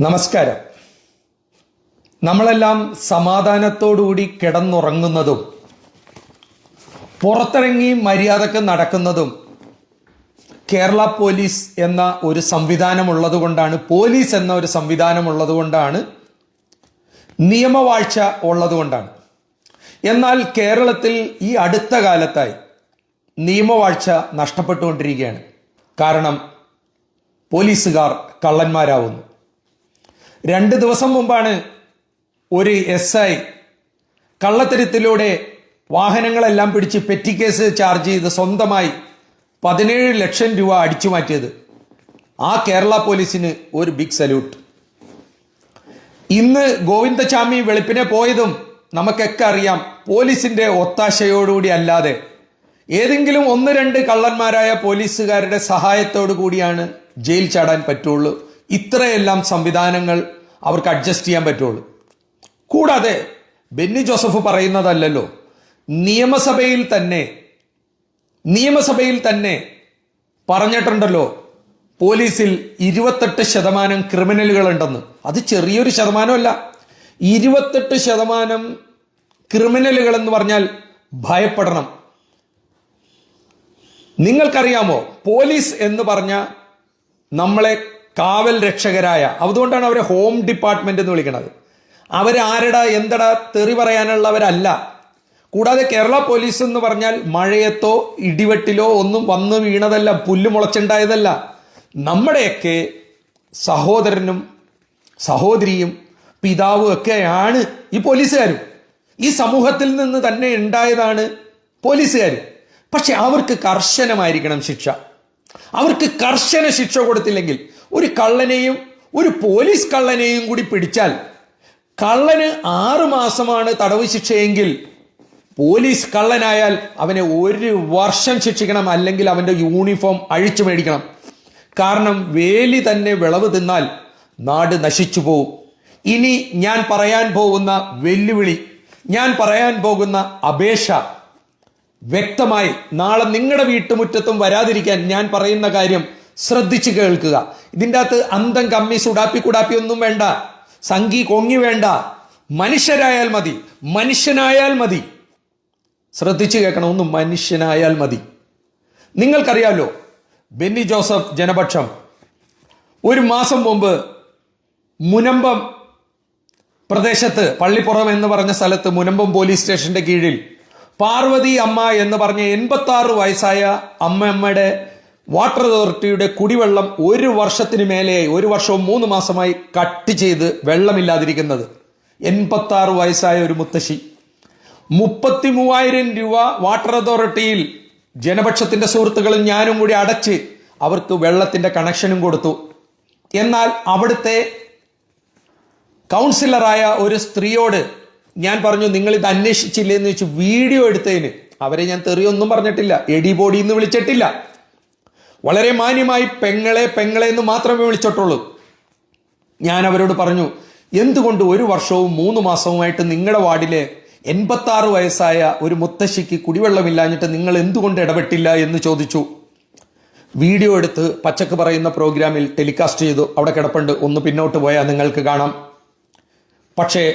നമസ്കാരം. നമ്മളെല്ലാം സമാധാനത്തോടുകൂടി കിടന്നുറങ്ങുന്നതും പുറത്തിറങ്ങി മര്യാദയ്ക്ക് നടക്കുന്നതും കേരള പോലീസ് എന്ന ഒരു സംവിധാനം ഉള്ളതുകൊണ്ടാണ് പോലീസ് എന്ന ഒരു സംവിധാനം ഉള്ളതുകൊണ്ടാണ് നിയമവാഴ്ച ഉള്ളതുകൊണ്ടാണ്. എന്നാൽ കേരളത്തിൽ ഈ അടുത്ത കാലത്തായി നിയമവാഴ്ച നഷ്ടപ്പെട്ടുകൊണ്ടിരിക്കുകയാണ്. കാരണം പോലീസുകാർ കള്ളന്മാരാവുന്നു. രണ്ട് ദിവസം മുമ്പാണ് ഒരു എസ് ഐ കള്ളത്തരത്തിലൂടെ വാഹനങ്ങളെല്ലാം പിടിച്ച് പെറ്റി കേസ് ചാർജ് ചെയ്ത് സ്വന്തമായി പതിനേഴ് ലക്ഷം രൂപ അടിച്ചു മാറ്റിയത്. ആ കേരള പോലീസിന് ഒരു ബിഗ് സല്യൂട്ട് ഇന്ന് ഗോവിന്ദചാമി വെളുപ്പിനെ പോയതും നമുക്കൊക്കെ അറിയാം പോലീസിന്റെ ഒത്താശയോടുകൂടി അല്ലാതെ ഏതെങ്കിലും ഒന്ന് രണ്ട് കള്ളന്മാരായ പോലീസുകാരുടെ സഹായത്തോടു കൂടിയാണ് ജയിൽ ചാടാൻ പറ്റുള്ളൂ. ഇത്രയെല്ലാം സംവിധാനങ്ങൾ അവർക്ക് അഡ്ജസ്റ്റ് ചെയ്യാൻ പറ്റുള്ളൂ. കൂടാതെ ബെന്നി ജോസഫ് പറയുന്നതല്ലല്ലോ നിയമസഭയിൽ തന്നെ നിയമസഭയിൽ തന്നെ പറഞ്ഞിട്ടുണ്ടല്ലോ പോലീസിൽ ഇരുപത്തെട്ട് ശതമാനം ക്രിമിനലുകളുണ്ടെന്ന്. അത് ചെറിയൊരു ശതമാനമല്ല. ഇരുപത്തെട്ട് ശതമാനം ക്രിമിനലുകൾ എന്ന് പറഞ്ഞാൽ ഭയപ്പെടണം. നിങ്ങൾക്കറിയാമോ പോലീസ് എന്ന് പറഞ്ഞ നമ്മളെ കാവൽ രക്ഷകരായ അതുകൊണ്ടാണ് അവരെ ഹോം ഡിപ്പാർട്ട്മെന്റ് എന്ന് വിളിക്കുന്നത് അവരാരടാ എന്തടാ തെറി പറയാനുള്ളവരല്ല. കൂടാതെ കേരള പോലീസ് എന്ന് പറഞ്ഞാൽ മഴയത്തോ ഇടിവെട്ടിലോ ഒന്നും വന്ന് വീണതല്ല പുല്ല് മുളച്ചുണ്ടായതല്ല. നമ്മുടെയൊക്കെ സഹോദരനും സഹോദരിയും പിതാവും ഒക്കെയാണ് ഈ പോലീസുകാരും. ഈ സമൂഹത്തിൽ നിന്ന് തന്നെ ഉണ്ടായതാണ് പോലീസുകാർ പക്ഷെ അവർക്ക് കർശനമായിരിക്കണം ശിക്ഷ. അവർക്ക് കർശന ശിക്ഷ കൊടുത്തില്ലെങ്കിൽ ഒരു കള്ളനെയും ഒരു പോലീസ് കള്ളനെയും കൂടി പിടിച്ചാൽ കള്ളന് ആറു മാസമാണ് തടവ് ശിക്ഷയെങ്കിൽ പോലീസ് കള്ളനായാൽ അവനെ ഒരു വർഷം ശിക്ഷിക്കണം അല്ലെങ്കിൽ അവന്റെ യൂണിഫോം അഴിച്ചു മേടിക്കണം. കാരണം വേലി തന്നെ വിളവ് തിന്നാൽ നാട് നശിച്ചു പോവും. ഇനി ഞാൻ പറയാൻ പോകുന്ന വെല്ലുവിളി ഞാൻ പറയാൻ പോകുന്ന അപേക്ഷ വ്യക്തമായി നാളെ നിങ്ങളുടെ വീട്ടുമുറ്റത്തും വരാതിരിക്കാൻ ഞാൻ പറയുന്ന കാര്യം ശ്രദ്ധിച്ചു കേൾക്കുക. ഇതിന്റെ അകത്ത് അന്തം കമ്മി സുടാപ്പി കുടാപ്പി ഒന്നും വേണ്ട. സംഗി കൊങ്ങി വേണ്ട. മനുഷ്യരായാൽ മതി. മനുഷ്യനായാൽ മതി. ശ്രദ്ധിച്ചു കേൾക്കണം. ഒന്ന് മനുഷ്യനായാൽ മതി. നിങ്ങൾക്കറിയാലോ ബെന്നി ജോസഫ് ജനപക്ഷം ഒരു മാസം മുമ്പ് മുനമ്പം പ്രദേശത്ത് പള്ളിപ്പുറം എന്ന് പറഞ്ഞ സ്ഥലത്ത് മുനമ്പം പോലീസ് സ്റ്റേഷന്റെ കീഴിൽ പാർവതി അമ്മ എന്ന് പറഞ്ഞ എൺപത്തി ആറ് വയസ്സായ അമ്മയമ്മയുടെ വാട്ടർ അതോറിറ്റിയുടെ കുടിവെള്ളം ഒരു വർഷത്തിന് മേലെയായി ഒരു വർഷവും മൂന്ന് മാസമായി കട്ട് ചെയ്ത് വെള്ളമില്ലാതിരിക്കുന്നത്. എൺപത്തി ആറ് വയസ്സായ ഒരു മുത്തശ്ശി. മുപ്പത്തി മൂവായിരം രൂപ വാട്ടർ അതോറിറ്റിയിൽ ജനപക്ഷത്തിന്റെ സുഹൃത്തുക്കളും ഞാനും കൂടി അടച്ച് അവർക്ക് വെള്ളത്തിന്റെ കണക്ഷനും കൊടുത്തു. എന്നാൽ അവിടുത്തെ കൗൺസിലറായ ഒരു സ്ത്രീയോട് ഞാൻ പറഞ്ഞു നിങ്ങൾ ഇത് അന്വേഷിച്ചില്ലേ എന്ന് വെച്ച് വീഡിയോ എടുത്തതിന്. അവരെ ഞാൻ തെറിയൊന്നും പറഞ്ഞിട്ടില്ല എടി ബോഡി എന്ന് വിളിച്ചിട്ടില്ല. വളരെ മാന്യമായി പെങ്ങളെ പെങ്ങളെ എന്ന് മാത്രമേ വിളിച്ചിട്ടുള്ളൂ. ഞാൻ അവരോട് പറഞ്ഞു എന്തുകൊണ്ട് ഒരു വർഷവും മൂന്ന് മാസവുമായിട്ട് നിങ്ങളുടെ വാർഡിലെ എൺപത്തി ആറ് വയസ്സായ ഒരു മുത്തശ്ശിക്ക് കുടിവെള്ളമില്ലാഞ്ഞിട്ട് നിങ്ങൾ എന്തുകൊണ്ട് ഇടപെട്ടില്ല? എന്ന് ചോദിച്ചു. വീഡിയോ എടുത്ത് പച്ചക്ക് പറയുന്ന പ്രോഗ്രാമിൽ ടെലികാസ്റ്റ് ചെയ്തു. അവിടെ കിടപ്പുണ്ട്. ഒന്ന് പിന്നോട്ട് പോയാൽ നിങ്ങൾക്ക് കാണാം. പക്ഷേ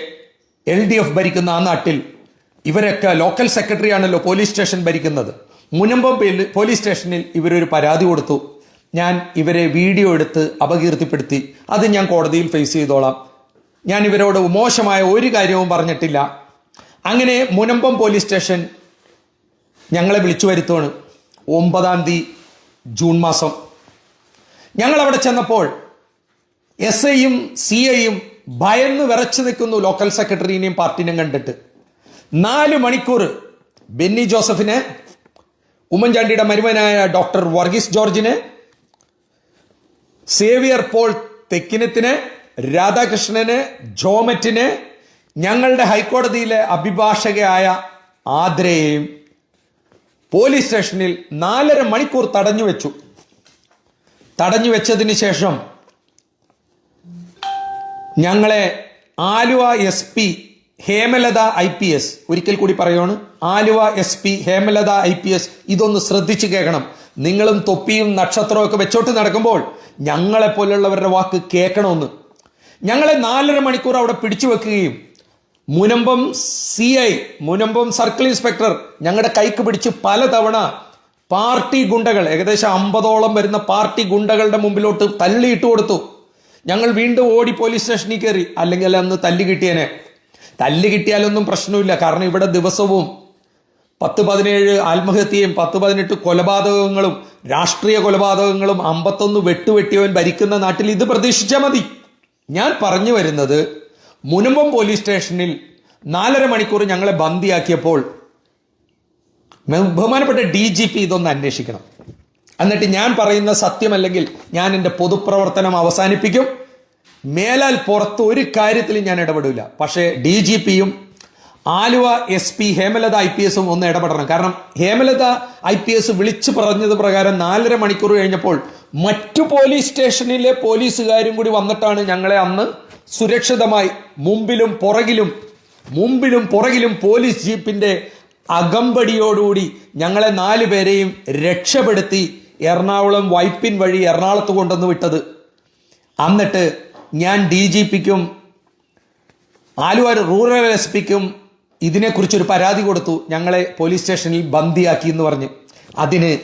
എൽ ഡി എഫ് ഭരിക്കുന്ന ആ നാട്ടിൽ ഇവരൊക്കെ ലോക്കൽ സെക്രട്ടറി ആണല്ലോ പോലീസ് സ്റ്റേഷൻ ഭരിക്കുന്നത്. മുനമ്പം പോലീസ് സ്റ്റേഷനിൽ ഇവരൊരു പരാതി കൊടുത്തു. ഞാൻ ഇവരെ വീഡിയോ എടുത്ത് അപകീർത്തിപ്പെടുത്തി. അത് ഞാൻ കോടതിയിൽ ഫേസ് ചെയ്തോളാം. ഞാൻ ഇവരോട് മോശമായ ഒരു കാര്യവും പറഞ്ഞിട്ടില്ല. അങ്ങനെ മുനമ്പം പോലീസ് സ്റ്റേഷൻ ഞങ്ങളെ വിളിച്ചു വരുത്തുവാണ്. ഒമ്പതാം തീയതി ജൂൺ മാസം. ഞങ്ങൾ അവിടെ ചെന്നപ്പോൾ എസ് ഐയും സി ഐയും ഭയന്ന് വിറച്ചു നിൽക്കുന്നു ലോക്കൽ സെക്രട്ടറിനെയും പാർട്ടിനെയും കണ്ടിട്ട്. നാല് മണിക്കൂർ ബെന്നി ജോസഫിനെ ഉമ്മൻചാണ്ടിയുടെ മരുമനായ ഡോക്ടർ വർഗീസ് ജോർജിന് സേവിയർ പോൾ തെക്കിനത്തിന് രാധാകൃഷ്ണന് ജോമറ്റിന് ഞങ്ങളുടെ ഹൈക്കോടതിയിലെ അഭിഭാഷകയായ ആദ്രയെയും പോലീസ് സ്റ്റേഷനിൽ നാലര മണിക്കൂർ തടഞ്ഞു വെച്ചു. തടഞ്ഞു വെച്ചതിന് ശേഷം ഞങ്ങളെ Aluva S P Hemalatha I P S. ഒരിക്കൽ കൂടി പറയുകയാണ് Aluva S P Hemalatha I P S ഇതൊന്ന് ശ്രദ്ധിച്ചു കേൾക്കണം. നിങ്ങളും തൊപ്പിയും നക്ഷത്രവും ഒക്കെ വെച്ചോട്ട് നടക്കുമ്പോൾ ഞങ്ങളെ പോലുള്ളവരുടെ വാക്ക് കേൾക്കണമെന്ന്. ഞങ്ങളെ നാലര മണിക്കൂർ അവിടെ പിടിച്ചു വെക്കുകയും Munambam C I Munambam circle inspector ഞങ്ങളുടെ കൈക്ക് പിടിച്ച് പലതവണ പാർട്ടി ഗുണ്ടകൾ ഏകദേശം അമ്പതോളം വരുന്ന പാർട്ടി ഗുണ്ടകളുടെ മുമ്പിലോട്ട് തള്ളിയിട്ട് കൊടുത്തു. ഞങ്ങൾ വീണ്ടും ഓടി പോലീസ് സ്റ്റേഷനിൽ കയറി അല്ലെങ്കിൽ അന്ന് തല്ലി കിട്ടിയനെ. തല്ല് കിട്ടിയാലൊന്നും പ്രശ്നമില്ല. കാരണം ഇവിടെ ദിവസവും പത്ത് പതിനേഴ് ആത്മഹത്യയും പത്ത് പതിനെട്ട് കൊലപാതകങ്ങളും രാഷ്ട്രീയ കൊലപാതകങ്ങളും അമ്പത്തൊന്ന് വെട്ടുവെട്ടിയവൻ ഭരിക്കുന്ന നാട്ടിൽ ഇത് പ്രതീക്ഷിച്ചാൽ മതി. ഞാൻ പറഞ്ഞു വരുന്നത് മുനുമ്പം പോലീസ് സ്റ്റേഷനിൽ നാലര മണിക്കൂർ ഞങ്ങളെ ബന്ദിയാക്കിയപ്പോൾ ബഹുമാനപ്പെട്ട ഡി ജി പി ഇതൊന്ന് അന്വേഷിക്കണം. എന്നിട്ട് ഞാൻ പറയുന്ന സത്യമല്ലെങ്കിൽ ഞാൻ എന്റെ പൊതുപ്രവർത്തനം അവസാനിപ്പിക്കും. മേലാൽ പുറത്ത് ഒരു കാര്യത്തിലും ഞാൻ ഇടപെടില്ല. പക്ഷേ ഡി ജി പിയും Aluva S P Hemalatha I P എസും ഒന്ന് ഇടപെടണം. കാരണം ഹേമലത ഐ പി എസ് വിളിച്ചു പറഞ്ഞത് പ്രകാരം നാലര മണിക്കൂർ കഴിഞ്ഞപ്പോൾ മറ്റു പോലീസ് സ്റ്റേഷനിലെ പോലീസുകാരും കൂടി വന്നിട്ടാണ് ഞങ്ങളെ അന്ന് സുരക്ഷിതമായി മുമ്പിലും പുറകിലും മുമ്പിലും പുറകിലും പോലീസ് ജീപ്പിന്റെ അകമ്പടിയോടുകൂടി ഞങ്ങളെ നാലു പേരെയും രക്ഷപ്പെടുത്തി എറണാകുളം വൈപ്പിൻ വഴി എറണാകുളത്ത് കൊണ്ടുവന്ന് വിട്ടത്. എന്നിട്ട് ഞാൻ ഡി ജി പിക്കും ആലുവ റൂറൽ എസ് പിക്കും ഇതിനെക്കുറിച്ചൊരു പരാതി കൊടുത്തു. ഞങ്ങളെ പോലീസ് സ്റ്റേഷനിൽ ബന്ദിയാക്കി എന്ന് പറഞ്ഞ്. അതിന്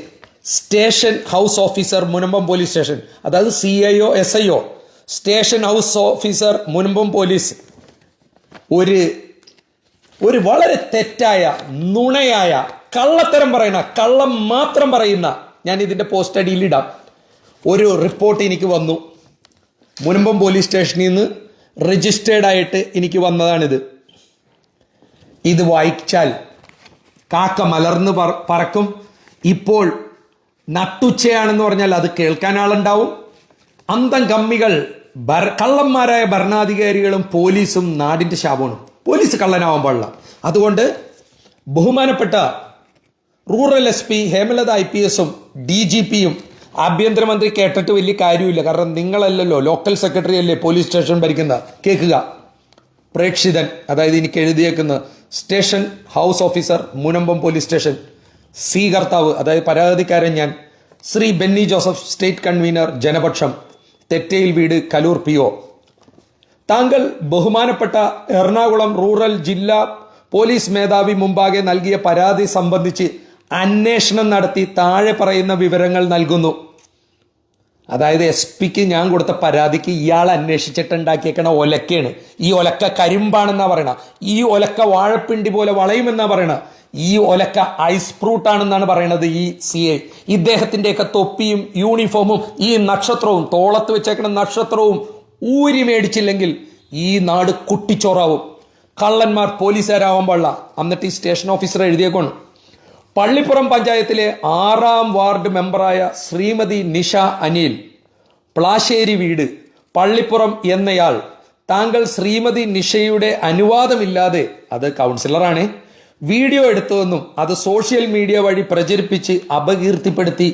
station house officer Munambam police station അതായത് C I O S I O station house officer Munambam police ഒരു ഒരു വളരെ തെറ്റായ നുണയായ കള്ളത്തരം പറയുന്ന കള്ളം മാത്രം പറയുന്ന ഞാൻ ഇതിന്റെ പോസ്റ്റ് അടിയിൽ ഇടാം. ഒരു റിപ്പോർട്ട് എനിക്ക് വന്നു. മുനമ്പം പോലീസ് സ്റ്റേഷനിൽ നിന്ന് രജിസ്റ്റേർഡ് ആയിട്ട് എനിക്ക് വന്നതാണിത്. ഇത് വായിച്ചാൽ കാക്ക മലർന്ന് പറ- പറക്കും. ഇപ്പോൾ നട്ടുച്ചയാണെന്ന് പറഞ്ഞാൽ അത് കേൾക്കാൻ ആളുണ്ടാവും. അന്തം കമ്മികൾ ഭര- കള്ളന്മാരായ ഭരണാധികാരികളും പോലീസും നാടിന്റെ ശാപമാണ്. പോലീസ് കള്ളനാവാൻ പാടില്ല. അതുകൊണ്ട് ബഹുമാനപ്പെട്ട rural S P Hemalatha I P എസും ഡി ജി പിയും ആഭ്യന്തരമന്ത്രി കേട്ടിട്ട് വലിയ കാര്യമില്ല. കാരണം നിങ്ങളല്ലല്ലോ ലോക്കൽ സെക്രട്ടറി അല്ലേ പോലീസ് സ്റ്റേഷൻ ഭരിക്കുന്ന. കേൾക്കുക. പ്രേക്ഷിതൻ അതായത് എനിക്ക് എഴുതിയേക്കുന്ന station house officer Munambam police station C കർത്താവ് അതായത് പരാതിക്കാരൻ ഞാൻ. Shri Benny Joseph state convener Janapaksham. Thettayil വീട് കലൂർ പി ഒ താങ്കൾ ബഹുമാനപ്പെട്ട എറണാകുളം റൂറൽ ജില്ലാ പോലീസ് മേധാവി മുമ്പാകെ നൽകിയ പരാതി സംബന്ധിച്ച് അന്വേഷണം നടത്തി താഴെ പറയുന്ന വിവരങ്ങൾ നൽകുന്നു. അതായത് എസ് പിക്ക് ഞാൻ കൊടുത്ത പരാതിക്ക് ഇയാൾ അന്വേഷിച്ചിട്ടുണ്ടാക്കിയേക്കണ ഒലക്കയാണ്. ഈ ഒലക്ക കരിമ്പാണെന്നാ പറയണ. ഈ ഒലക്ക വാഴപ്പിണ്ടി പോലെ വളയുമെന്നാ പറയണ. ഈ ഒലക്ക ഐസ് ഫ്രൂട്ടാണെന്നാണ് പറയണത് ഈ സി ഐ ഇദ്ദേഹത്തിന്റെയൊക്കെ തൊപ്പിയും യൂണിഫോമും ഈ നക്ഷത്രവും തോളത്ത് വെച്ചേക്കണ നക്ഷത്രവും ഊരി മേടിച്ചില്ലെങ്കിൽ ഈ നാട് കുട്ടിച്ചോറാവും. കള്ളന്മാർ പോലീസുകാരാവാൻ പാടില്ല. എന്നിട്ട് ഈ സ്റ്റേഷൻ ഓഫീസർ എഴുതിയേക്കാണ് പള്ളിപ്പുറം പഞ്ചായത്തിലെ ആറാം വാർഡ് മെമ്പറായ ശ്രീമതി നിഷ അനിൽ പ്ലാശ്ശേരി വീട് പള്ളിപ്പുറം എന്നയാൾ താങ്കൾ ശ്രീമതി നിഷയുടെ അനുവാദമില്ലാതെ അത് കൗൺസിലറാണ് വീഡിയോ എടുത്തുവെന്നും അത് സോഷ്യൽ മീഡിയ വഴി പ്രചരിപ്പിച്ച് അപകീർത്തിപ്പെടുത്തി.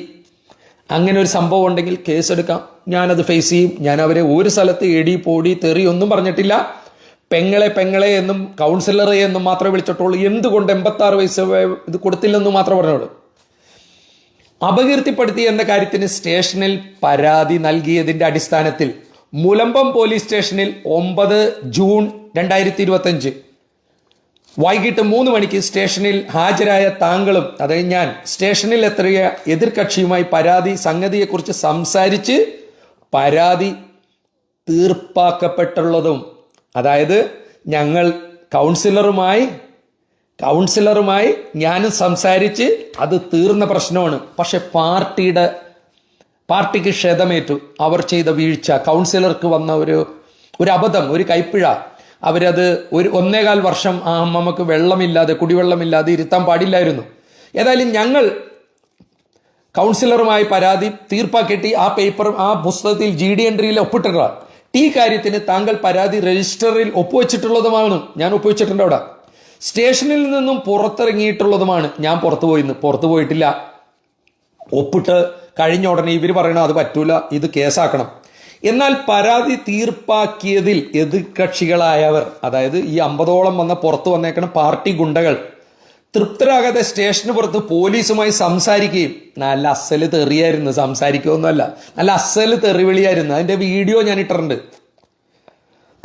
അങ്ങനെ ഒരു സംഭവം ഉണ്ടെങ്കിൽ കേസെടുക്കാം. ഞാനത് ഫേസ് ചെയ്യും. ഞാൻ അവരെ ഒരു സ്ഥലത്ത് എടി പോടി തെറി ഒന്നും പറഞ്ഞിട്ടില്ല. പെങ്ങളെ പെങ്ങളെ എന്നും കൗൺസിലറെ എന്നും മാത്രമേ വിളിച്ചിട്ടുള്ളൂ. എന്തുകൊണ്ട് എൺപത്തി ആറ് വയസ്സ് ഇത് കൊടുത്തില്ലെന്നും മാത്രം പറഞ്ഞോളൂ. അപകീർത്തിപ്പെടുത്തി എന്ന കാര്യത്തിന് സ്റ്റേഷനിൽ പരാതി നൽകിയതിന്റെ അടിസ്ഥാനത്തിൽ മുലമ്പം പോലീസ് സ്റ്റേഷനിൽ ഒമ്പത് ജൂൺ രണ്ടായിരത്തി ഇരുപത്തഞ്ച് വൈകിട്ട് മൂന്ന് മണിക്ക് സ്റ്റേഷനിൽ ഹാജരായ താങ്കളും അതായത് ഞാൻ സ്റ്റേഷനിൽ എത്തിയ എതിർകക്ഷിയുമായി പരാതി സംഗതിയെക്കുറിച്ച് സംസാരിച്ച് പരാതി തീർപ്പാക്കപ്പെട്ടുള്ളതും അതായത് ഞങ്ങൾ കൗൺസിലറുമായി കൗൺസിലറുമായി ഞാനും സംസാരിച്ച് അത് തീർന്ന പ്രശ്നമാണ്. പക്ഷെ പാർട്ടിയുടെ പാർട്ടിക്ക് ക്ഷതമേറ്റു. അവർ ചെയ്ത വീഴ്ച കൗൺസിലർക്ക് വന്ന ഒരു ഒരു അബദ്ധം ഒരു കൈപ്പിഴ. അവരത് ഒരു ഒന്നേകാൽ വർഷം ആ അമ്മമ്മക്ക് വെള്ളമില്ലാതെ കുടിവെള്ളമില്ലാതെ ഇരുത്താൻ പാടില്ലായിരുന്നു. ഏതായാലും ഞങ്ങൾ കൗൺസിലറുമായി പരാതി തീർപ്പാക്കിയിട്ട് ആ പേപ്പർ ആ പുസ്തകത്തിൽ ജി ഡി എൻട്രിയിൽ ഒപ്പിട്ടിട്ടുള്ള ഈ കാര്യത്തിന് താങ്കൾ പരാതി രജിസ്റ്ററിൽ ഒപ്പുവെച്ചിട്ടുള്ളതുമാണ്. ഞാൻ ഒപ്പുവെച്ചിട്ടുണ്ട് അവിടെ. സ്റ്റേഷനിൽ നിന്നും പുറത്തിറങ്ങിയിട്ടുള്ളതുമാണ്. ഞാൻ പുറത്തു പോയിന്ന് പുറത്തു പോയിട്ടില്ല. ഒപ്പിട്ട് കഴിഞ്ഞ ഉടനെ ഇവർ പറയണ അത് പറ്റൂല ഇത് കേസാക്കണം. എന്നാൽ പരാതി തീർപ്പാക്കിയതിൽ എതിർകക്ഷികളായവർ അതായത് ഈ അമ്പതോളം വന്ന പുറത്തു വന്നേക്കണ പാർട്ടി ഗുണ്ടകൾ തൃപ്തരാകാതെ സ്റ്റേഷന് പുറത്ത് പോലീസുമായി സംസാരിക്കുകയും നല്ല അസൽ തെറിയായിരുന്നു സംസാരിക്കുകയൊന്നുമല്ല. നല്ല അസൽ തെറിവിളിയായിരുന്നു. അതിന്റെ വീഡിയോ ഞാൻ ഇട്ടിട്ടുണ്ട്.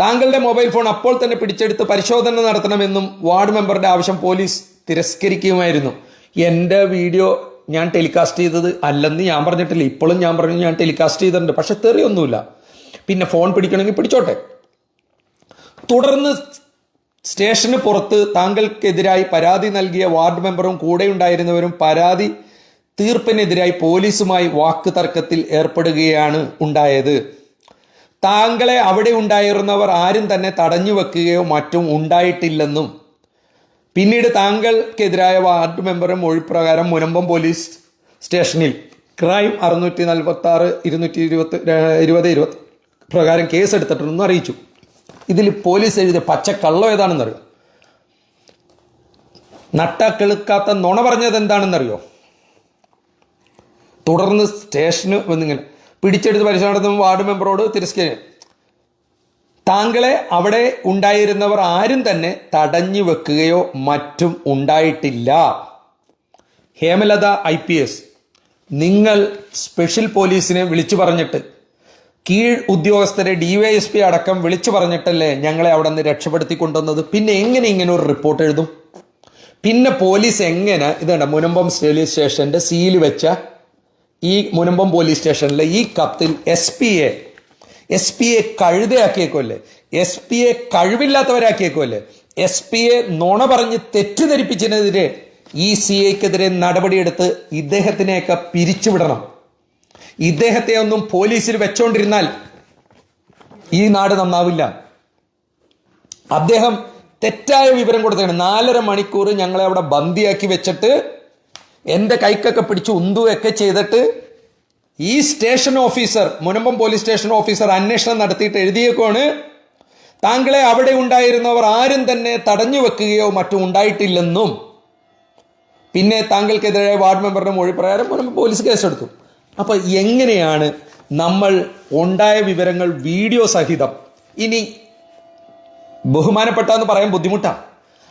താങ്കളുടെ മൊബൈൽ ഫോൺ അപ്പോൾ തന്നെ പിടിച്ചെടുത്ത് പരിശോധന നടത്തണമെന്നും വാർഡ് മെമ്പറുടെ ആവശ്യം പോലീസ് തിരസ്കരിക്കുമായിരുന്നു എന്റെ വീഡിയോ ഞാൻ ടെലികാസ്റ്റ് ചെയ്തത് അല്ലെന്ന് ഞാൻ പറഞ്ഞിട്ടില്ല. ഇപ്പോഴും ഞാൻ പറഞ്ഞു ഞാൻ ടെലികാസ്റ്റ് ചെയ്തിട്ടുണ്ട്. പക്ഷെ തെറിയൊന്നുമില്ല. പിന്നെ ഫോൺ പിടിക്കണമെങ്കിൽ പിടിച്ചോട്ടെ. തുടർന്ന് സ്റ്റേഷന് പുറത്ത് താങ്കൾക്കെതിരായി പരാതി നൽകിയ വാർഡ് മെമ്പറും കൂടെ ഉണ്ടായിരുന്നവരും പരാതി തീർപ്പിനെതിരായി പോലീസുമായി വാക്ക് തർക്കത്തിൽ ഏർപ്പെടുകയാണ് ഉണ്ടായത്. താങ്കളെ അവിടെ ഉണ്ടായിരുന്നവർ ആരും തന്നെ തടഞ്ഞു വെക്കുകയോ മറ്റും ഉണ്ടായിട്ടില്ലെന്നും പിന്നീട് താങ്കൾക്കെതിരായ വാർഡ് മെമ്പറും ഒഴിപ്രകാരം മുനമ്പം പോലീസ് സ്റ്റേഷനിൽ ക്രൈം അറുന്നൂറ്റി നാൽപ്പത്തി ആറ് ഇരുന്നൂറ്റി ഇരുപത്തി ഇരുപത് ഇരുപത്തി പ്രകാരം കേസെടുത്തിട്ടുണ്ടെന്ന് അറിയിച്ചു. ഇതിൽ പോലീസ് എഴുതിയ പച്ചക്കള്ളം ഏതാണെന്നറിയോ? നട്ട കിളുക്കാത്ത നുണ പറഞ്ഞത് എന്താണെന്നറിയോ? തുടർന്ന് സ്റ്റേഷന് വന്നിങ്ങനെ പിടിച്ചെടുത്ത് പരിശോധന നടത്തുമ്പോൾ വാർഡ് മെമ്പറോട് തിരസ്കരിക്കും താങ്കളെ അവിടെ ഉണ്ടായിരുന്നവർ ആരും തന്നെ തടഞ്ഞു വെക്കുകയോ മറ്റും ഉണ്ടായിട്ടില്ല. Hemalatha I P S. നിങ്ങൾ സ്പെഷ്യൽ പോലീസിനെ വിളിച്ചു പറഞ്ഞിട്ട് കീഴ് ഉദ്യോഗസ്ഥരെ ഡിവൈഎസ്പി അടക്കം വിളിച്ചു പറഞ്ഞിട്ടല്ലേ ഞങ്ങളെ അവിടെ നിന്ന് രക്ഷപ്പെടുത്തി കൊണ്ടുവന്നത് പിന്നെ എങ്ങനെ ഇങ്ങനെ ഒരു റിപ്പോർട്ട് എഴുതും? പിന്നെ പോലീസ് എങ്ങനെ ഇതാണ് മുനമ്പം പോലീസ് സ്റ്റേഷന്റെ സീൽ വെച്ച ഈ മുനമ്പം പോലീസ് സ്റ്റേഷനിലെ ഈ കത്തിൽ S P A S P A കഴുതയാക്കിയേക്കുമല്ലേ S P A കഴിവില്ലാത്തവരാക്കിയേക്കുമല്ലേ എസ് പി എ നുണ പറഞ്ഞ് തെറ്റിദ്ധരിപ്പിച്ചതിനെതിരെ ഈ സി ഐക്കെതിരെ നടപടിയെടുത്ത് ഇദ്ദേഹത്തിനെയൊക്കെ പിരിച്ചുവിടണം. ഇദ്ദേഹത്തെ ഒന്നും പോലീസിൽ വെച്ചോണ്ടിരുന്നാൽ ഈ നാട് നന്നാവില്ല. അദ്ദേഹം തെറ്റായ വിവരം കൊടുത്തതാണ്. നാലര മണിക്കൂർ ഞങ്ങളെ അവിടെ ബന്ദിയാക്കി വെച്ചിട്ട് എന്റെ കൈക്കൊക്കെ പിടിച്ച് ഉന്തുവൊക്കെ ചെയ്തിട്ട് ഈ station officer Munambam police station officer അന്വേഷണം നടത്തിയിട്ട് എഴുതിയേക്കാണ് താങ്കളെ അവിടെ ഉണ്ടായിരുന്നവർ ആരും തന്നെ തടഞ്ഞു വെക്കുകയോ മറ്റും ഉണ്ടായിട്ടില്ലെന്നും. പിന്നെ താങ്കൾക്കെതിരെ വാർഡ് മെമ്പറുടെ മൊഴി പ്രകാരം മുനമ്പം പോലീസ് കേസെടുത്തു. അപ്പോൾ എങ്ങനെയാണ് നമ്മൾ ഉണ്ടായ വിവരങ്ങൾ വീഡിയോ സഹിതം? ഇനി ബഹുമാനപ്പെട്ട എന്ന് പറയാൻ ബുദ്ധിമുട്ടാണ്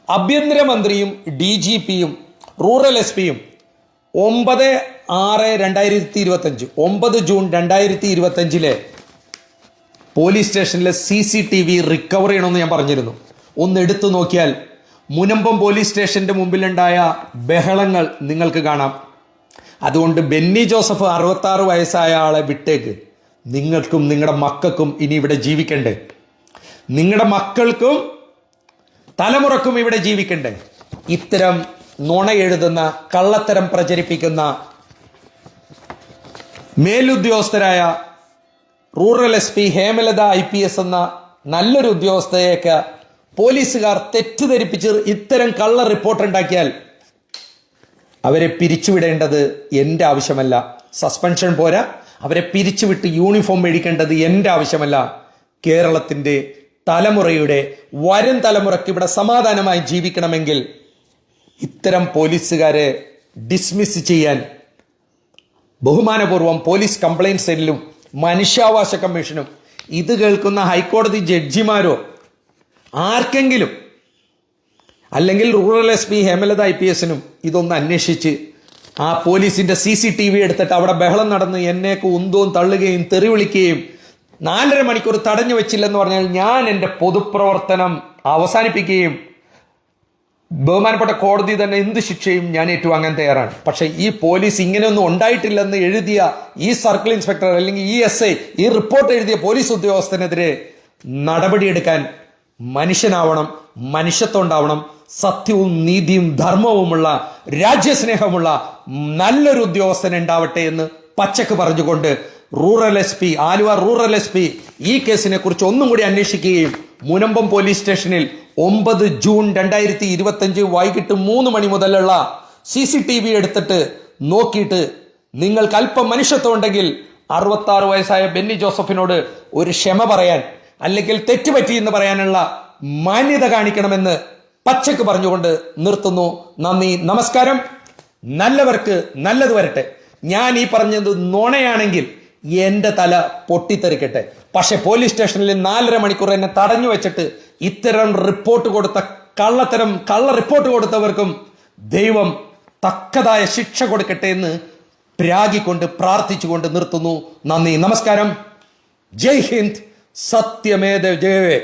ആഭ്യന്തരമന്ത്രിയും ഡി ജി പിയും റൂറൽ എസ് പിയും ഒമ്പത് ആറ് രണ്ടായിരത്തി ഇരുപത്തഞ്ച് ഒമ്പത് ജൂൺ രണ്ടായിരത്തി ഇരുപത്തഞ്ചിലെ പോലീസ് സ്റ്റേഷനിലെ C C T V recover ചെയ്യണമെന്ന് ഞാൻ പറഞ്ഞിരുന്നു. ഒന്ന് എടുത്തു നോക്കിയാൽ മുനമ്പം പോലീസ് സ്റ്റേഷന്റെ മുമ്പിലുണ്ടായ ബഹളങ്ങൾ നിങ്ങൾക്ക് കാണാം. അതുകൊണ്ട് ബെന്നി ജോസഫ് അറുപത്തി ആറ് വയസ്സായ ആളെ വിട്ടേക്ക്. നിങ്ങൾക്കും നിങ്ങളുടെ മക്കൾക്കും ഇനി ഇവിടെ ജീവിക്കണ്ടേ? നിങ്ങളുടെ മക്കൾക്കും തലമുറക്കും ഇവിടെ ജീവിക്കണ്ടേ? ഇത്തരം നുണ എഴുതുന്ന കള്ളത്തരം പ്രചരിപ്പിക്കുന്ന മേലുദ്യോഗസ്ഥരായ rural S P Hemalatha I P S എന്ന നല്ലൊരു ഉദ്യോഗസ്ഥയൊക്കെ പോലീസുകാർ തെറ്റിദ്ധരിപ്പിച്ച് ഇത്തരം കള്ള റിപ്പോർട്ട് ഉണ്ടാക്കിയാൽ അവരെ പിരിച്ചുവിടേണ്ടത് എന്റെ ആവശ്യമല്ല. സസ്പെൻഷൻ പോരാ. അവരെ പിരിച്ചുവിട്ട് യൂണിഫോം മേടിക്കേണ്ടത് എന്റെ ആവശ്യമല്ല. കേരളത്തിന്റെ തലമുറയുടെ വരും തലമുറയ്ക്ക് ഇവിടെ സമാധാനമായി ജീവിക്കണമെങ്കിൽ ഇത്തരം പോലീസുകാരെ ഡിസ്മിസ് ചെയ്യാൻ ബഹുമാനപൂർവം പോലീസ് കംപ്ലയിന്റ് സെല്ലും മനുഷ്യാവകാശ കമ്മീഷനും ഇത് കേൾക്കുന്ന ഹൈക്കോടതി ജഡ്ജിമാരോ ആർക്കെങ്കിലും അല്ലെങ്കിൽ rural S P Hemalatha I P എസിനും ഇതൊന്ന് അന്വേഷിച്ച് ആ പോലീസിന്റെ സി സി ടി വി എടുത്തിട്ട് അവിടെ ബഹളം നടന്ന് എന്നേക്ക് ഉന്തവും തള്ളുകയും തെറി വിളിക്കുകയും നാലര മണിക്കൂർ തടഞ്ഞു വെച്ചില്ലെന്ന് പറഞ്ഞാൽ ഞാൻ എന്റെ പൊതുപ്രവർത്തനം അവസാനിപ്പിക്കുകയും ബഹുമാനപ്പെട്ട കോടതി തന്നെ എന്ത് ശിക്ഷയും ഞാൻ ഏറ്റുവാങ്ങാൻ തയ്യാറാണ്. പക്ഷേ ഈ പോലീസ് ഇങ്ങനെയൊന്നും ഉണ്ടായിട്ടില്ലെന്ന് എഴുതിയ ഈ സർക്കിൾ ഇൻസ്പെക്ടർ അല്ലെങ്കിൽ ഈ എസ് ഐ ഈ റിപ്പോർട്ട് എഴുതിയ പോലീസ് ഉദ്യോഗസ്ഥനെതിരെ നടപടിയെടുക്കാൻ മനുഷ്യനാവണം മനുഷ്യത്വം ഉണ്ടാവണം സത്യവും നീതിയും ധർമ്മവുമുള്ള രാജ്യസ്നേഹമുള്ള നല്ലൊരു ഉദ്യോഗസ്ഥൻ ഉണ്ടാവട്ടെ എന്ന് പച്ചക്ക് പറഞ്ഞുകൊണ്ട് rural S P Aluva rural S P ഈ കേസിനെ കുറിച്ച് ഒന്നും കൂടി അന്വേഷിക്കുകയും മുനമ്പം പോലീസ് സ്റ്റേഷനിൽ ഒമ്പത് ജൂൺ രണ്ടായിരത്തി ഇരുപത്തഞ്ച് വൈകിട്ട് മൂന്ന് മണി മുതലുള്ള സി സി ടി വി എടുത്തിട്ട് നോക്കിയിട്ട് നിങ്ങൾക്ക് അല്പം മനുഷ്യത്വം ഉണ്ടെങ്കിൽ അറുപത്തി ആറ് വയസ്സായ ബെന്നി ജോസഫിനോട് ഒരു ക്ഷമ പറയാൻ അല്ലെങ്കിൽ തെറ്റുപറ്റി എന്ന് പറയാനുള്ള മാന്യത കാണിക്കണമെന്ന് പച്ചക്ക് പറഞ്ഞുകൊണ്ട് നിർത്തുന്നു. നന്ദി നമസ്കാരം. നല്ലവർക്ക് നല്ലത് വരട്ടെ. ഞാൻ ഈ പറഞ്ഞത് നുണയാണെങ്കിൽ എന്റെ തല പൊട്ടിത്തെറിക്കട്ടെ. പക്ഷെ പോലീസ് സ്റ്റേഷനിൽ നാലര മണിക്കൂർ എന്നെ തടഞ്ഞു വെച്ചിട്ട് ഇത്തരം റിപ്പോർട്ട് കൊടുത്ത കള്ളത്തരം കള്ള റിപ്പോർട്ട് കൊടുത്തവർക്കും ദൈവം തക്കതായ ശിക്ഷ കൊടുക്കട്ടെ എന്ന് പ്രാഗിക്കൊണ്ട് പ്രാർത്ഥിച്ചുകൊണ്ട് നിർത്തുന്നു. നന്ദി നമസ്കാരം. ജയ് ഹിന്ദ്. സത്യമേത ജയവേ.